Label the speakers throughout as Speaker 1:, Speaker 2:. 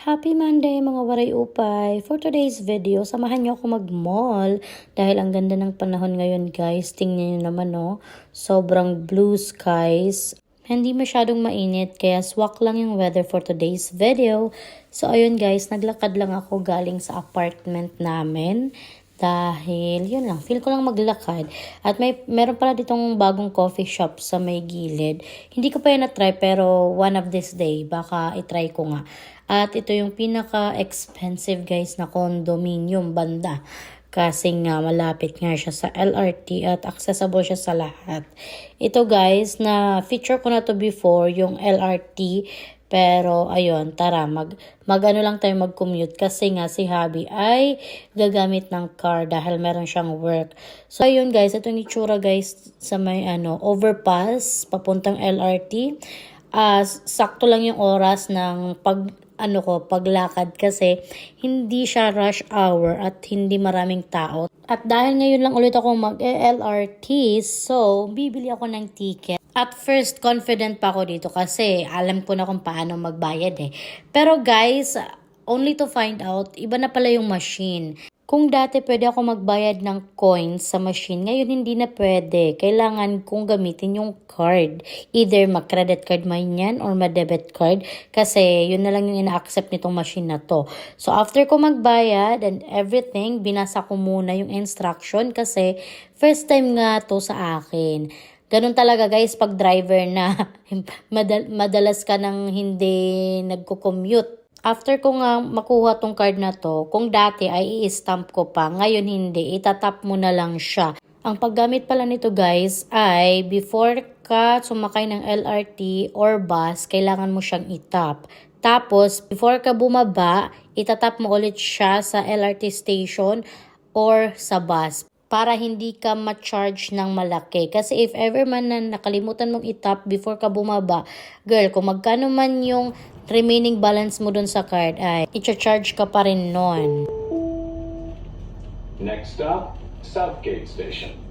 Speaker 1: Happy Monday mga waray upay! For today's video, samahan niyo ako mag-mall dahil ang ganda ng panahon ngayon guys. Tingnan niyo naman no, sobrang blue skies. Hindi masyadong mainit kaya swak lang yung weather for today's video. So ayun guys, naglakad lang ako galing sa apartment namin. Dahil, yun lang, feel ko lang maglakad. At may, meron pala ditong bagong coffee shop sa may gilid. Hindi ko pa yun na-try, pero one of this day, baka itry ko nga. At ito yung pinaka-expensive guys na condominium banda. Kasi nga malapit nga siya sa LRT at accessible siya sa lahat. Ito guys, na feature ko na to before, yung LRT. Pero ayun, tara, mag, mag ano lang tayo mag-commute kasi nga si Habi ay gagamit ng car dahil meron siyang work. So ayun guys, ito yung itsura guys sa may ano, overpass papuntang LRT. Ah, sakto lang yung oras ng pag ano ko, paglakad kasi hindi siya rush hour at hindi maraming tao. At dahil ngayon lang ulit ako mag-LRT, so bibili ako ng ticket. At first, confident pa ako dito kasi alam ko na kung paano magbayad eh. Pero guys, only to find out, iba na pala yung machine. Kung dati pwede ako magbayad ng coins sa machine, ngayon hindi na pwede. Kailangan kong gamitin yung card. Either mag-credit card man yan or ma-debit card kasi yun na lang yung ina-accept nitong machine na to. So after ko magbayad and everything, binasa ko muna yung instruction kasi first time nga to sa akin. Ganun talaga guys pag driver na madal- madalas ka nang hindi nagko-commute. After ko nga makuha tong card na to, kung dati ay i-stamp ko pa, ngayon hindi, itatap mo na lang siya. Ang paggamit pala nito guys ay before ka sumakay ng LRT or bus, kailangan mo siyang itap. Tapos, before ka bumaba, itatap mo ulit siya sa LRT station or sa bus para hindi ka ma-charge ng malaki. Kasi if ever man na nakalimutan mong itap before ka bumaba, girl, kung magkano man yung remaining balance mo dun sa card, ay i-charge ka pa rin nun.
Speaker 2: Next stop, Southgate Station.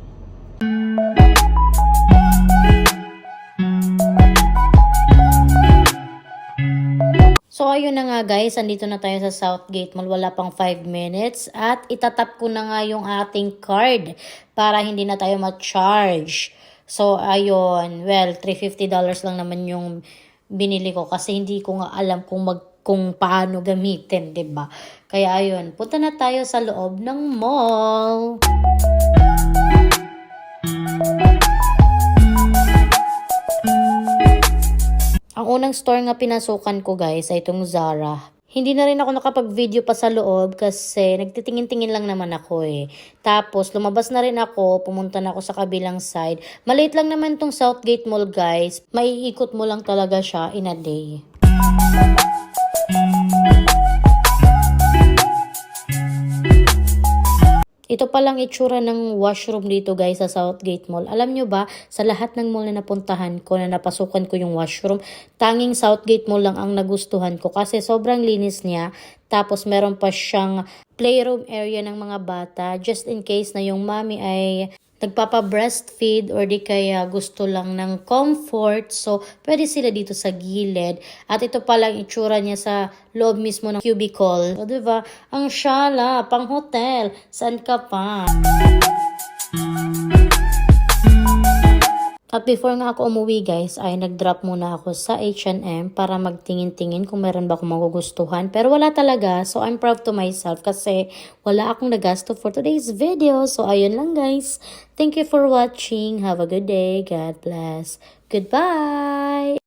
Speaker 1: So, ayun na nga guys, andito na tayo sa Southgate Mall. Wala pang 5 minutes. At itatap ko na nga yung ating card para hindi na tayo ma-charge. So, ayun. Well, $350 lang naman yung binili ko kasi hindi ko nga alam kung mag kung paano gamitin, 'di ba? Kaya ayun, punta na tayo sa loob ng mall. Unang store nga pinasukan ko guys ay itong Zara. Hindi na rin ako nakapag-video pa sa loob kasi nagtitingin-tingin lang naman ako eh. Tapos lumabas na rin ako, pumunta na ako sa kabilang side. Maliit lang naman tong Southgate Mall guys. Maiikot mo lang talaga siya in a day. Ito palang itsura ng washroom dito guys sa Southgate Mall. Alam nyo ba, sa lahat ng mall na napuntahan ko, na napasukan ko yung washroom, tanging Southgate Mall lang ang nagustuhan ko kasi sobrang linis niya. Tapos meron pa siyang playroom area ng mga bata just in case na yung mami ay nagpapa-breastfeed or di kaya gusto lang ng comfort. So, pwede sila dito sa gilid. At ito pala ang itsura niya sa loob mismo ng cubicle. O, diba? Ang shala, pang hotel. Saan ka pa? At before nga ako umuwi guys, ay nag-drop muna ako sa H&M para magtingin-tingin kung meron ba akong magugustuhan. Pero wala talaga, so I'm proud to myself kasi wala akong nagasto for today's video. So ayun lang guys. Thank you for watching. Have a good day. God bless. Goodbye!